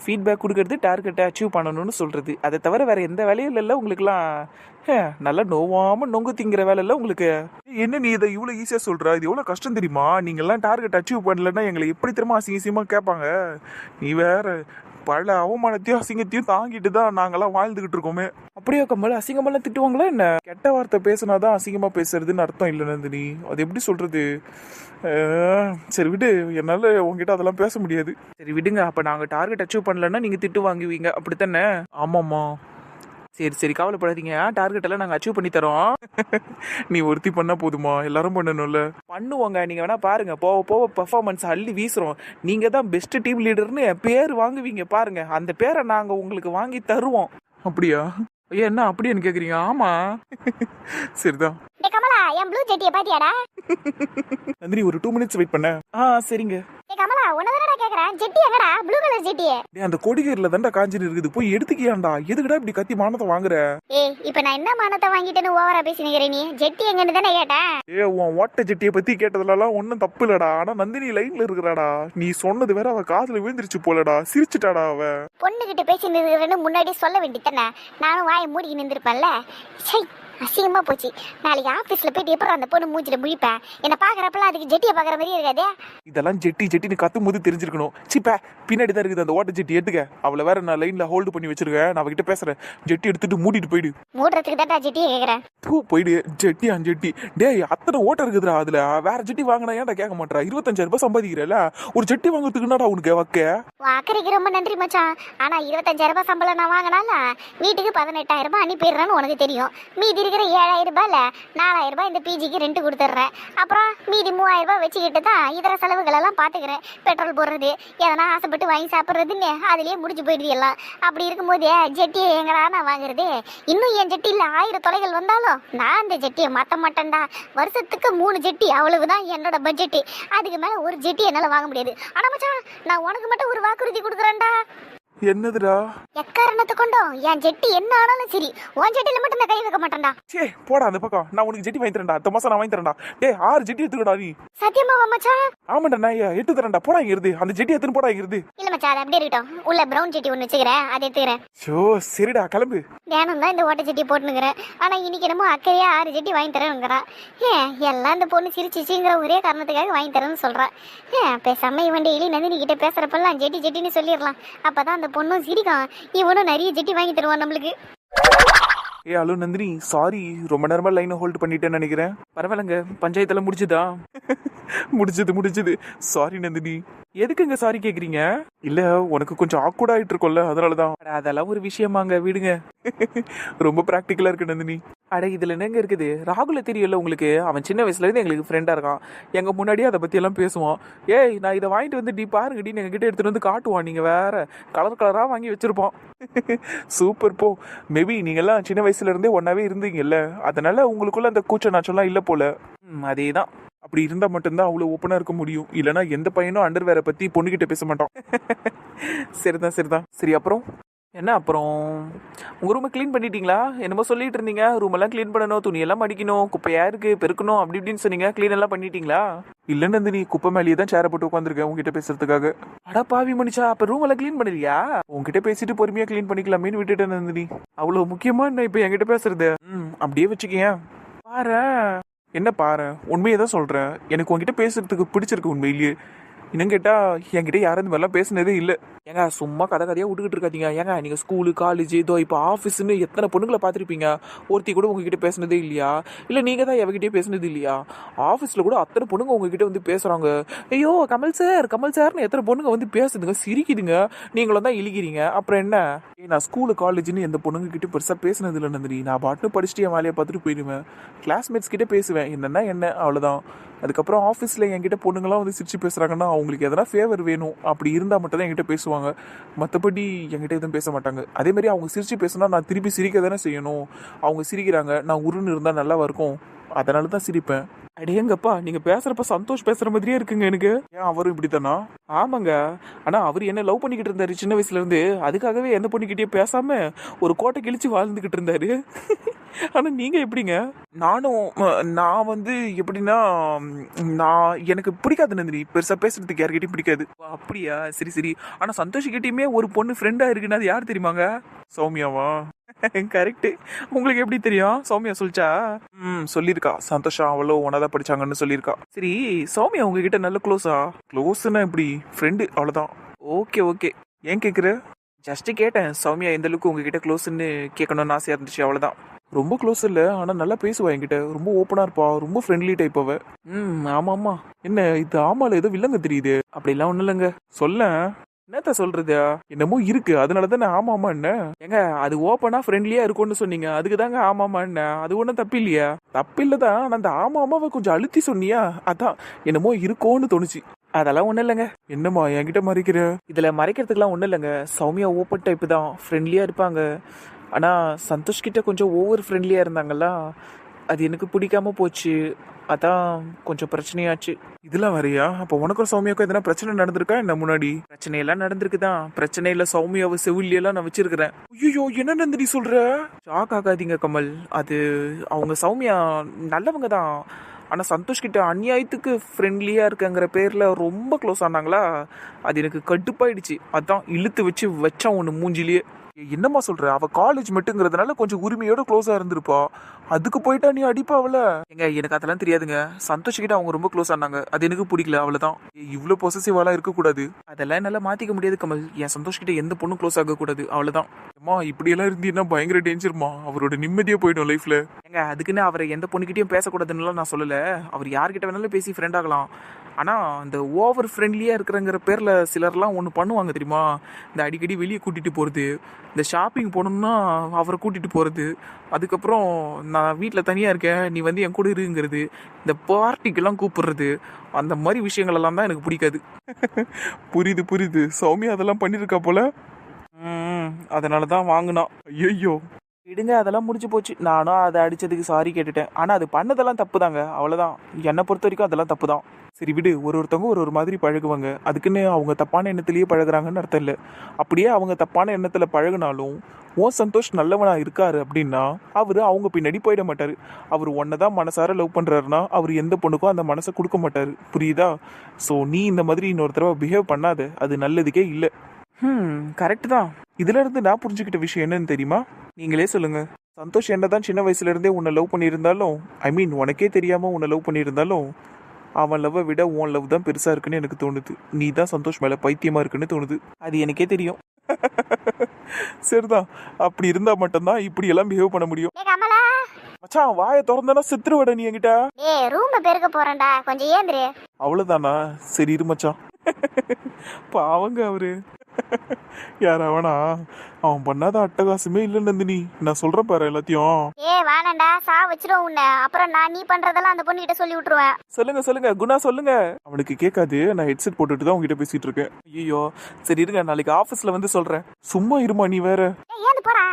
ஃபீட்பேக் கொடுக்கறது டார்கெட்டை அச்சீவ் பண்ணணும்னு சொல்கிறது அதை தவிர வேறு எந்த வேலையும் இல்லைல்ல உங்களுக்குலாம் நல்லா நோவாமல் நொங்கு திங்கிற வேலை இல்லை உங்களுக்கு. என்ன நீ இதை இவ்வளோ ஈஸியாக சொல்கிற இது எவ்வளோ கஷ்டம் தெரியுமா? நீங்கள்லாம் டார்கெட் அச்சீவ் பண்ணலன்னா எங்களை எப்படி திரும்ப அசிங்கசியமாக கேட்பாங்க? நீ வேற பல அவமானத்தையும் அசிங்கத்தையும் தாங்கிட்டு தான் நாங்கெல்லாம் வாழ்ந்துகிட்டு இருக்கோமே. அப்படியே கம்மல் அசிங்கமெல்லாம் திட்டுவாங்களா என்ன? கெட்ட வார்த்தை பேசினாதான் அசிங்கமாக பேசுறதுன்னு அர்த்தம் இல்லை நந்தினி. அது எப்படி சொல்றது? அஹ், சரி விடு. என்னால் உங்ககிட்ட அதெல்லாம் பேச முடியாது. சரி விடுங்க. அப்ப நாங்க டார்கெட் அச்சீவ் பண்ணலன்னா நீங்க திட்டு வாங்குவீங்க. அப்படித்தானே? ஆமாம்மா. சரி சரி கவலைப்படாதீங்க. டார்கெட் எல்லாம் நாங்க அச்சீவ் பண்ணி தரோம். நீ ஒருத்தி பண்ணா போதுமா? எல்லாரும் பண்ணணும்ல. பண்ணுவோங்க. நீங்க வேணா பாருங்க. போக போக பெர்ஃபார்மன்ஸ் அள்ளி வீசுறோம். நீங்க தான் பெஸ்ட் டீம் லீடர்னு பேர் வாங்குவீங்க பாருங்க. அந்த பேரை நாங்க உங்களுக்கு வாங்கி தருவோம். அப்படியா? ஐயா என்ன அப்படின்னு கேக்குறீங்க? ஆமா. சரிதான். கமலா என் ப்ளூ ஜெட்டியை பாத்தியாடா? நந்தினி ஒரு டூ மினிட்ஸ் வெயிட் பண்ண. ஆ சரிங்க. கமலா உன்னதானடா ஜெட்டி எங்கடா ப்ளூ கலர் ஜெட்டி டேய் அந்த கொடிகேரில் தாண்டா காஞ்சின்னு இருக்குது. போய் எடுத்துக்கியாண்டா? எதுக்குடா இப்படி கத்தி மானத்தை வாங்குற? ஏய் இப்போ நான் என்ன மானத்தை வாங்கிட்டேன்னு ஓவரா பேசினுக்கிறேன் நீ? ஜெட்டி எங்கன்னு தானே கேட்டேன் ஏ உன் ஓட்ட ஜெட்டியை பத்தி கேட்டதுலலாம் ஒன்றும் தப்பு இல்லடா. ஆனா நந்தினி லைன்ல இருக்கிறாடா. நீ சொன்னது வேற அவ காதுல விழுந்துருச்சு போலடா. சிரிச்சிட்டாடா அவ. பொண்ணுகிட்ட பேசி நிறுகிறேன்னு முன்னாடி சொல்ல வேண்டியதானே நானும் வாயை மூடி நின்றுருப்பேன்ல சை அசிங்கமா போச்சு. நாளைக்கு ஆபீஸ்ல போயிட்டு எப்பறம் அந்த பொண்ணு மூஞ்சில முழிப்பேன் என்ன பாக்குறப்பெல்லாம் அதுக்கு ஜெட்டியை பாக்குற மாதிரி இருக்காதே? இதெல்லாம் ஜெட்டி ஜெட்டின்னு கத்தும் போது தெரிஞ்சிருக்கணும். சிப்ப பின்னாடி தான் இருக்குது அந்த ஓட்ட ஜெட்டி எடுத்துக்க. அவளை வேற நான் லைன்ல ஹோல்டு பண்ணி வச்சிருக்கேன். நான் அவகிட்ட பேசுறேன். ஜெட்டி எடுத்துட்டு மூடிட்டு போயிடு. மூடுறதுக்கு தான்டா ஜெட்டியை கேக்குறேன். தூ போயிடு. ஜெட்டி அஞ்சு ஜெட்டி. டேய் அத்தனை ஓட்ட இருக்குதுடா அதுல. வேற ஜெட்டி வாங்கினா ஏன்டா கேட்க மாட்டா இருபத்தஞ்சாயிரம் ரூபாய் சம்பாதிக்கிறல ஒரு ஜெட்டி வாங்குறதுக்கு என்னடா உனக்கு வக்க? அக்கறைக்கு ரொம்ப நன்றி மச்சான். ஆனா இருபத்தஞ்சாயிரம் ரூபாய் சம்பளம் நான் வாங்கினால வீட்டுக்கு பதினெட்டாயிரம் ரூபாய் அனுப்பிடுறேன்னு உனக்கு தெரியும். மீதி இருக்கிற ஏழாயிரம் ரூபாயில் நாலாயிரம் ரூபாய் இந்த பிஜிக்கு ரெண்ட் கொடுத்துட்றேன். அப்புறம் மீதி மூவாயிரம் ரூபாய் வச்சுக்கிட்டு தான் இதர செலவுகளெல்லாம் பார்த்துக்கிறேன் பெட்ரோல் போடுறது எதனா ஆசைப்பட்டு வாங்கி சாப்பிட்றதுன்னு அதுலேயே முடிஞ்சு போயிடுது எல்லாம். அப்படி இருக்கும்போது ஜெட்டியை எங்கடா நான் வாங்குறது? இன்னும் என் ஜெட்டியில் ஆயிரம் தொலைகள் வந்தாலும் நான் இந்த ஜெட்டியை மாற்ற மாட்டேன்டா. வருஷத்துக்கு மூணு ஜெட்டி அவ்வளவுதான் என்னோட பட்ஜெட்டு அதுக்கு மேலே ஒரு ஜெட்டி என்னால் வாங்க முடியாது. ஆனால் மச்சான் நான் உனக்கு மட்டும் ஒரு வாக்குறுதி கொடுக்குறேன்டா. என்னதுடா? எக்காரணத்தை கொண்டோம் என் ஜெட்டி என்ன ஆனாலும் சரி. உன் ஜெட்டில மட்டும் நான் கை வைக்க மாட்டேன்டா. சே போடா அந்த பக்கம். நான் உனக்கு ஜெட்டி வாங்கி தரேன்டா. அடுத்த மாசம் நான் வாங்கி தரேன்டா. டேய் ஆறு ஜெட்டி எடுத்துக்கடா நீ. சத்தியமாவா மச்சான் ஆமாண்டா நான் எடுத்து தரேன்டா. போடா இங்க இருந்து. அந்த ஜெட்டி எடுத்துன்னு போடா இங்க இருந்து. இல்ல மச்சான் அது அப்படியே இருக்கட்டும். உள்ள பிரவுன் ஜெட்டி ஒன்று வச்சுக்கிறேன். அதை எடுத்துக்கிறேன். ஷோ சரிடா கிளம்பு. தியானம் தான் இந்த ஓட்ட ஜெட்டி போட்டுனுக்கிறேன் ஆனா இன்னைக்கு என்னமோ அக்கறையா ஆறு ஜெட்டி வாங்கி தரேங்கிறா ஏன் எல்லாம் இந்த பொண்ணு சிரிச்சிச்சிங்கிற ஒரே காரணத்துக்காக வாங்கி தரேன்னு சொல்றா. ஏன் பேசாம இவன் டெய்லி நந்தினி கிட்ட பேசுறப்பெல்லாம் ஜெட்டி ஜெட்டின்னு சொல்லிடலாம். அப்பதான் அந்த பொண்ணும் சிரிக்கான் இவனும் நிறைய ஜெட்டி வாங்கி தருவான் நம்மளுக்கு. ஏ அலோ நந்தினி சாரி ரொம்ப நேரமா லைனை ஹோல்ட் பண்ணிட்டேன்னு நினைக்கிறேன். பரவாயில்லங்க பஞ்சாயத்துல முடிச்சுதா முடிச்சது முடிச்சது சாரி நந்தினி. எதுக்குங்க சாரி கேக்குறீங்க? இல்ல உனக்கு கொஞ்சம் ஆக்வர்ட் ஆயிட்டு இருக்கோம்ல அதனாலதான். அதெல்லாம் ஒரு விஷயமாங்க விடுங்க. ரொம்ப பிராக்டிக்கலா இருக்கு நந்தினி. அட இதில் என்னங்க இருக்குது? ராகுல தெரியல உங்களுக்கு? அவன் சின்ன வயசுலேருந்து எங்களுக்கு ஃப்ரெண்டாக இருக்கான். எங்கள் முன்னாடியே அதை பற்றியெல்லாம் பேசுவான். ஏய் நான் இதை வாங்கிட்டு வந்து டி பாருங்க டி எங்க கிட்ட வந்து காட்டுவான். நீங்கள் வேறு கலர் கலராக வாங்கி வச்சுருப்போம் சூப்பர் போ. மேபி நீங்கள்லாம் சின்ன வயசுலேருந்தே ஒன்றாவே இருந்தீங்கல்ல. அதனால உங்களுக்குள்ள அந்த கூச்ச நாச்சம்லாம் இல்லை போல். அதே தான் அப்படி இருந்தால் மட்டும்தான் அவ்வளோ ஓப்பனாக இருக்க முடியும். இல்லைனா எந்த பையனும் அண்டர் வேற பற்றி பொண்ணுக்கிட்ட பேச மாட்டான். சரிதான் சரிதான். சரி அப்புறம்? என்ன அப்புறம்? உங்க ரூமை க்ளீன் பண்ணிட்டீங்களா? என்னமோ சொல்லிட்டு இருந்தீங்க. ரூம் எல்லாம் க்ளீன் பண்ணணும் துணியெல்லாம் மடிக்கணும் குப்பையா இருக்கு பெருக்கணும் அப்படி இப்படின்னு சொன்னீங்க. க்ளீன் எல்லாம் பண்ணிட்டீங்களா? இல்ல நந்தினி குப்பை மேலேயே தான் சேர போட்டு உட்காந்துருக்கேன் உங்ககிட்ட பேசுறதுக்காக. அட பாவி மனுஷா அப்ப ரூம் எல்லாம் க்ளீன் பண்ணலையா உங்ககிட்ட பேசிட்டு பொறுமையா க்ளீன் பண்ணிக்கலாமேன்னு விட்டுட்டேன் நந்தினி. அவ்வளவு முக்கியமா என்ன இப்ப என்கிட்ட பேசுறது? ம் அப்படியே வச்சுக்கேன். பாரு. என்ன பாரு உண்மையை தான் சொல்றேன். எனக்கு உங்ககிட்ட பேசுறதுக்கு பிடிச்சிருக்கு உண்மையிலேயே. இன்னும் கேட்டா என்கிட்ட யாரும் இந்த மாதிரிலாம் பேசுனதே இல்ல. ஏங்க சும்மா கதை கதையாக விட்டுக்கிட்டு இருக்காதீங்க. ஏங்க நீங்கள் ஸ்கூலு காலேஜ் இதோ இப்போ ஆஃபீஸ்னு எத்தனை பொண்ணுங்களை பார்த்துருப்பீங்க? ஒருத்தி கூட உங்ககிட்ட பேசுனதே இல்லையா? இல்லை நீங்கள் தான் எவகிட்டே பேசுனது இல்லையா? ஆஃபீஸில் கூட அத்தனை பொண்ணுங்க உங்ககிட்ட வந்து பேசுகிறாங்க ஐயோ கமல் சார் கமல் சார்னு எத்தனை பொண்ணுங்க வந்து பேசுதுங்க சிரிக்குதுங்க. நீங்களும் தான் இழிக்கிறீங்க. அப்புறம் என்ன? ஏ நான் ஸ்கூலு காலேஜ்னு எந்த பொண்ணுங்க கிட்ட பெருசாக பேசுனது இல்லை நந்தினி. நான் பாட்டுன்னு படிச்சுட்டு என் வேலையை பார்த்துட்டு போயிடுவேன். கிளாஸ்மேட்ஸ் கிட்டே பேசுவேன். என்னென்னா என்ன? அவ்வளோதான் அதுக்கப்புறம் ஆஃபீஸில் என்கிட்ட பொண்ணுங்களாம் வந்து சிரிச்சு பேசுகிறாங்கன்னா அவங்களுக்கு எதனா ஃபேவர் வேணும். அப்படி இருந்தால் மட்டும் தான் என்கிட்ட பேசுவாங்க. மற்றபடி என்கிட்ட எதுவும் பேச மாட்டாங்க. அதே மாதிரி அவங்க சிரித்து பேசுனா நான் திருப்பி சிரிக்க தானே செய்யணும். அவங்க சிரிக்கிறாங்க. நான் உருன்னு இருந்தால் நல்லா இருக்கும். அதனால தான் சிரிப்பேன். அடேங்கப்பா நீங்க பேசுறப்ப சந்தோஷ் பேசுற மாதிரியே இருக்குங்க எனக்கு. ஏன் அவரும் இப்படித்தானா? ஆமாங்க. ஆனா அவர் என்ன லவ் பண்ணிக்கிட்டு இருந்தாரு சின்ன வயசுல இருந்து அதுக்காகவே எந்த பொண்ணுகிட்டயும் பேசாம ஒரு கோட்டை கிழிச்சு வாழ்ந்துகிட்டு இருந்தாரு. ஆனா நீங்க எப்படிங்க? நானும் நான் வந்து எப்படின்னா நான் எனக்கு பிடிக்காது நந்தினி. பெருசா பேசுறதுக்கு யார்கிட்டயும் பிடிக்காது. அப்படியா? சரி சரி. ஆனா சந்தோஷ் கிட்டயுமே ஒரு பொண்ணு ஃப்ரெண்டா இருக்குன்னு அது யார் தெரியுமாங்க? சௌமியாவா? கரெக்ட் உங்களுக்கு எப்படி தெரியும்? சௌமியா சொல்லிச்சா? ம் சொல்லியிருக்கா. சந்தோஷா அவளோ ஒன்னாதான் படிச்சாங்கன்னு சொல்லியிருக்கா. சரி சௌமியா உங்ககிட்ட நல்ல க்ளோஸா க்ளோஸ்னா இப்படி ஃப்ரெண்டு அவ்வளோதான் ஓகே ஓகே ஏன் கேட்குற ஜஸ்ட் கேட்டேன். சௌமியா எந்த அளவுக்கு உங்ககிட்ட க்ளோஸ்ன்னு கேட்கணும்னு ஆசையா இருந்துச்சு அவ்வளோதான் ரொம்ப க்ளோஸ் இல்லை ஆனால் நல்லா பேசுவா என்கிட்ட. ரொம்ப ஓப்பனாக இருப்பா. ரொம்ப ஃப்ரெண்ட்லி டைப் அவ. ம் ஆமா ஆமா என்ன இது ஆமால ஏதோ வில்லங்க தெரியுது. அப்படிலாம் ஒன்றும் இல்லைங்க. சொல்ல என்னத்த சொல்றது? என்னமோ இருக்கு. அதனால தானே ஆமாமா என்ன? ஏங்க அது ஓப்பனா ஃப்ரெண்ட்லியா இருக்கும்னு சொன்னீங்க. அதுக்கு தாங்க ஆமாமா என்ன? அது ஒன்றும் தப்பு இல்லையா தப்பு இல்லதான் ஆனா அந்த ஆமாமாவை கொஞ்சம் அழுத்தி சொன்னியா? அதான். என்னமோ இருக்கோன்னு தோணுச்சு. அதெல்லாம் ஒன்றும் இல்லைங்க. என்னம்மா என்கிட்ட மறைக்கிற? இதில் மறைக்கிறதுக்கெல்லாம் ஒன்றும் இல்லைங்க. சௌமியா ஓப்பன் டைப்பு தான். ஃப்ரெண்ட்லியாக இருப்பாங்க. ஆனால் சந்தோஷ் கிட்ட கொஞ்சம் ஓவர் ஃப்ரெண்ட்லியாக இருந்தாங்களா? அது எனக்கு பிடிக்காம போச்சு. அதான் கொஞ்சம் பிரச்சனையாச்சு. இதெல்லாம் வரையா? அப்போ உனக்கும் சௌமியாக்கும் எதனா பிரச்சனை நடந்திருக்கா? என்ன முன்னாடி? பிரச்சனையெல்லாம் நடந்திருக்கு தான் பிரச்சனையில் சௌமியாவை செவிலியெல்லாம் நான் வச்சிருக்கிறேன். ஐயோ என்ன நந்தினி சொல்ற? ஷாக் ஆகாதீங்க கமல். அது அவங்க சௌமியா நல்லவங்க தான் ஆனால் சந்தோஷ் கிட்ட அநியாயத்துக்கு ஃப்ரெண்ட்லியாக இருக்கங்கிற பேரில் ரொம்ப க்ளோஸ் ஆனாங்களா? அது எனக்கு கடுப்பாயிடுச்சு. அதான் இழுத்து வச்சு வச்சான் ஒன்று மூஞ்சிலேயே. என்னம்மா சொல்ற? அவ காலேஜ் மட்டுங்கிறதுனால கொஞ்சம் உரிமையோட க்ளோஸா இருந்திருப்பா. அதுக்கு போயிட்டா நீ அடிப்பா அவளை. ஏங்க எனக்கு அதெல்லாம் தெரியாதுங்க. சந்தோஷ் கிட்ட அவங்க ரொம்ப க்ளோஸ் ஆனாங்க. அது எனக்கு பிடிக்கல அவ்வளவுதான். இவ்வளோ பொசசிவாலாம் இருக்கக்கூடாது. அதெல்லாம் என்னால மாத்திக்க முடியாது கமல். என் சந்தோஷ் கிட்ட எந்த பொண்ணும் க்ளோஸ் ஆக கூடாது அவ்வளவுதான். அம்மா இப்படியெல்லாம் இருந்தீங்கன்னா பயங்கர டேஞ்சர்மா அவரோட நிம்மதியா போயிடும் லைஃப்ல ஏங்க அதுக்குன்னு அவரை எந்த பொண்ணுகிட்டயும் பேசக்கூடாதுன்னுலாம் நான் சொல்லல. அவர் யார்கிட்ட வேணாலும் பேசி ஃப்ரெண்ட் ஆகலாம். ஆனால் இந்த ஓவர் ஃப்ரெண்ட்லியாக இருக்கிறங்கிற பேரில் சிலர்லாம் ஒன்று பண்ணுவாங்க தெரியுமா? இந்த அடிக்கடி வெளியே கூட்டிகிட்டு போகிறது இந்த ஷாப்பிங் போகணும்னா அவரை கூட்டிகிட்டு போகிறது அதுக்கப்புறம் நான் வீட்டில் தனியாக இருக்கேன் நீ வந்து என் கூட இருங்கிறது. இந்த பார்ட்டிக்கெல்லாம் கூப்பிடுறது அந்த மாதிரி விஷயங்களெல்லாம் தான் எனக்கு பிடிக்காது. புரியுது புரியுது. சௌமியா அதெல்லாம் பண்ணியிருக்கா போல்? அதனால தான் வாங்கினான் ஐயோ விடுங்க அதெல்லாம் முடிஞ்சு போச்சு. நானும் அதை அடித்ததுக்கு சாரி கேட்டுட்டேன். ஆனால் அது பண்ணதெல்லாம் தப்பு தாங்க அவ்வளோதான் என்னை பொறுத்த வரைக்கும் அதெல்லாம் தப்பு தான் சரி விடு ஒரு ஒருத்தவங்க ஒரு ஒரு மாதிரி பழகுவாங்க. அதுக்குன்னு அவங்க தப்பான எண்ணத்துலேயே பழகுறாங்கன்னு அர்த்தம் இல்லை. அப்படியே அவங்க தப்பான எண்ணத்தில் பழகுனாலும் ஓ சந்தோஷ் நல்லவனாக இருக்காரு அப்படின்னா அவர் அவங்க பின்னாடி போயிட மாட்டார். அவர் ஒன்றை தான் மனசார லவ் பண்ணுறாருன்னா அவர் எந்த பொண்ணுக்கும் அந்த மனசை கொடுக்க மாட்டார். புரியுதா? ஸோ நீ இந்த மாதிரி இன்னொரு தடவை பிஹேவ் பண்ணாத. அது நல்லதுக்கே இல்லை. ம் கரெக்டு தான். இதுல இருந்து நான் புரிஞ்சுக்கிட்ட விஷயம் என்னன்னு தெரியுமா? நீங்களே சொல்லுங்க. சந்தோஷ் என்னதான் சின்ன வயசுல இருந்தே உன்னை லவ் பண்ணியிருந்தாலும் ஐ மீன் உனக்கே தெரியாம உன்னை லவ் பண்ணியிருந்தாலும் அவன் லவ்வை விட உன் லவ் தான் பெருசா இருக்குன்னு எனக்கு தோணுது. நீ தான் சந்தோஷ் மேல பைத்தியமா இருக்குன்னு தோணுது. அது எனக்கே தெரியும். சரிதான். அப்படி இருந்தா மட்டும்தான் இப்படி எல்லாம் பிஹேவ் பண்ண முடியும். மச்சான் வாயை திறந்தானா செத்துருவட நீ என்கிட்ட. ஏ ரூமை பெருக்க போறேன்டா. கொஞ்சம் ஏந்திரு. அவ்வளவுதானா? சரி இரு மச்சான். பாவங்க அவரு. யார் அவனா? அவன் பண்ணாத அட்டகாசமே இல்லை நந்தினி. நான் சொல்றேன் பாரு எல்லாத்தையும். ஏ வேணாண்டா சா வச்சிரும் உன்னை. அப்புறம் நான் நீ பண்றதெல்லாம் அந்த பொண்ணுகிட்ட சொல்லி விட்டுருவேன். சொல்லுங்க சொல்லுங்க. குணா சொல்லுங்க. அவனுக்கு கேட்காது. நான் ஹெட்செட் போட்டுட்டு தான் உங்ககிட்ட பேசிட்டு இருக்கேன். ஐயோ சரி இருங்க. நாளைக்கு ஆபீஸ்ல வந்து சொல்றேன். சும்மா இருமா நீ வேற. ஏந்து போடா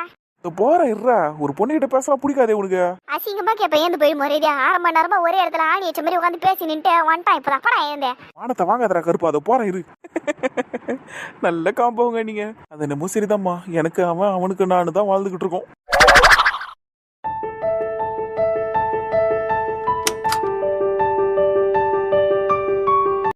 இதோ போறேன் இருடா. ஒரு பொண்ணுகிட்ட பேசினா பிடிக்காதே உனக்கு. அசிங்கமா கேப்ப ஏந்து போய் முறையா அரை மணி நேரமா ஒரே இடத்துல ஆணி வச்ச மாதிரி உட்காந்து பேசி நின்ட்டு வந்துட்டான் இப்பதான். படா ஏந்தே. வானத்தை வாங்காதடா கருப்பு. அதை போறேன் இரு. நல்ல காம்போங்க நீங்க. அது என்னமோ சரிதாம்மா. எனக்கு அவன் அவனுக்கு நானு தான் வாழ்ந்துகிட்டு இருக்கோம்.